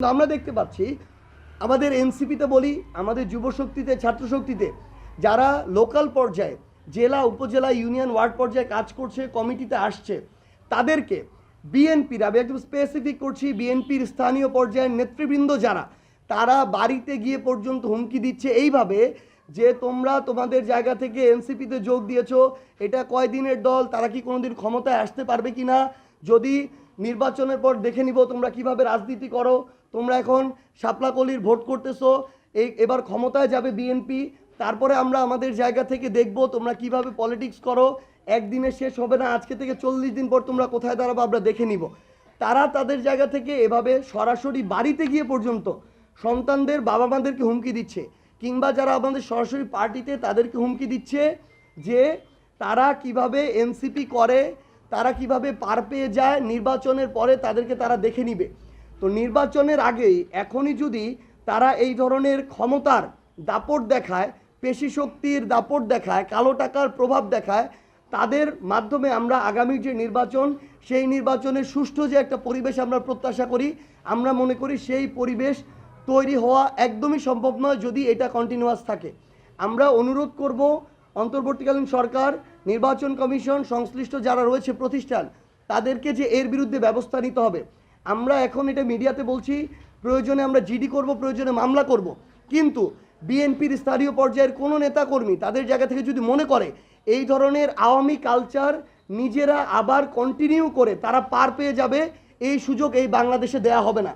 আমরা দেখতে পাচ্ছি, আমাদের এনসিপিতে বলি, আমাদের যুবশক্তিতে ছাত্রশক্তিতে যারা লোকাল পর্যায়ে, জেলা, উপজেলা ইউনিয়ন ওয়ার্ড পর্যায়ে কাজ করছে কমিটিতে আসছে, তাদেরকে বিএনপির আমি একদম স্পেসিফিক করছি বিএনপির স্থানীয় পর্যায়ের নেতৃবৃন্দ যারা, তারা বাড়িতে গিয়ে পর্যন্ত হুমকি দিচ্ছে। এইভাবে যে তোমরা তোমাদের জায়গা থেকে এনসিপিতে যোগ দিয়েছ, এটা কয়দিনের দল, তারা কি কোনোদিন ক্ষমতায় আসতে পারবে কি না যদি নির্বাচনের পর দেখে নিব তোমরা কীভাবে রাজনীতি করো। তোমরা এখন শাপলাকলির ভোট করতেছো, এই এবার ক্ষমতায় যাবে বিএনপি, তারপরে আমরা আমাদের জায়গা থেকে দেখব তোমরা কীভাবে পলিটিক্স করো। একদিনে শেষ হবে না, আজকে থেকে চল্লিশ দিন পর তোমরা কোথায় দাঁড়াবো আমরা দেখে নিব। তারা তাদের জায়গা থেকে এভাবে সরাসরি বাড়িতে গিয়ে পর্যন্ত সন্তানদের বাবা মাদেরকে হুমকি দিচ্ছে, কিংবা যারা আমাদের সরাসরি পার্টিতে তাদেরকে হুমকি দিচ্ছে যে তারা কীভাবে এনসিপি করে তারা কীভাবে পার পেয়ে যায় নির্বাচনের পরে তাদেরকে তারা দেখে নিবে। তো নির্বাচনের আগেই এখনই যদি তারা এই ধরনের ক্ষমতার দাপট দেখায়, পেশি শক্তির দাপট দেখায়, কালো টাকার প্রভাব দেখায়, তাদের মাধ্যমে আমরা আগামী যে নির্বাচন, সেই নির্বাচনের সুষ্ঠু যে একটা পরিবেশ আমরা প্রত্যাশা করি, আমরা মনে করি সেই পরিবেশ তৈরি হওয়া একদমই সম্ভব নয় যদি এটা কন্টিনিউয়াস থাকে। আমরা অনুরোধ করব অন্তর্বর্তীকালীন সরকার নির্বাচন কমিশন, সংশ্লিষ্ট যারা রয়েছে প্রতিষ্ঠান, তাদেরকে যে এর বিরুদ্ধে ব্যবস্থা নিতে হবে। আমরা এখন এটা মিডিয়াতে বলছি, প্রয়োজনে আমরা জিডি করব, প্রয়োজনে মামলা করব। কিন্তু বিএনপির স্থানীয় পর্যায়ের কোনো নেতাকর্মী তাদের জায়গা থেকে যদি মনে করে, এই ধরনের আওয়ামী কালচার নিজেরা আবার কন্টিনিউ করে তারা পার পেয়ে যাবে, এই সুযোগ এই বাংলাদেশে দেয়া হবে না।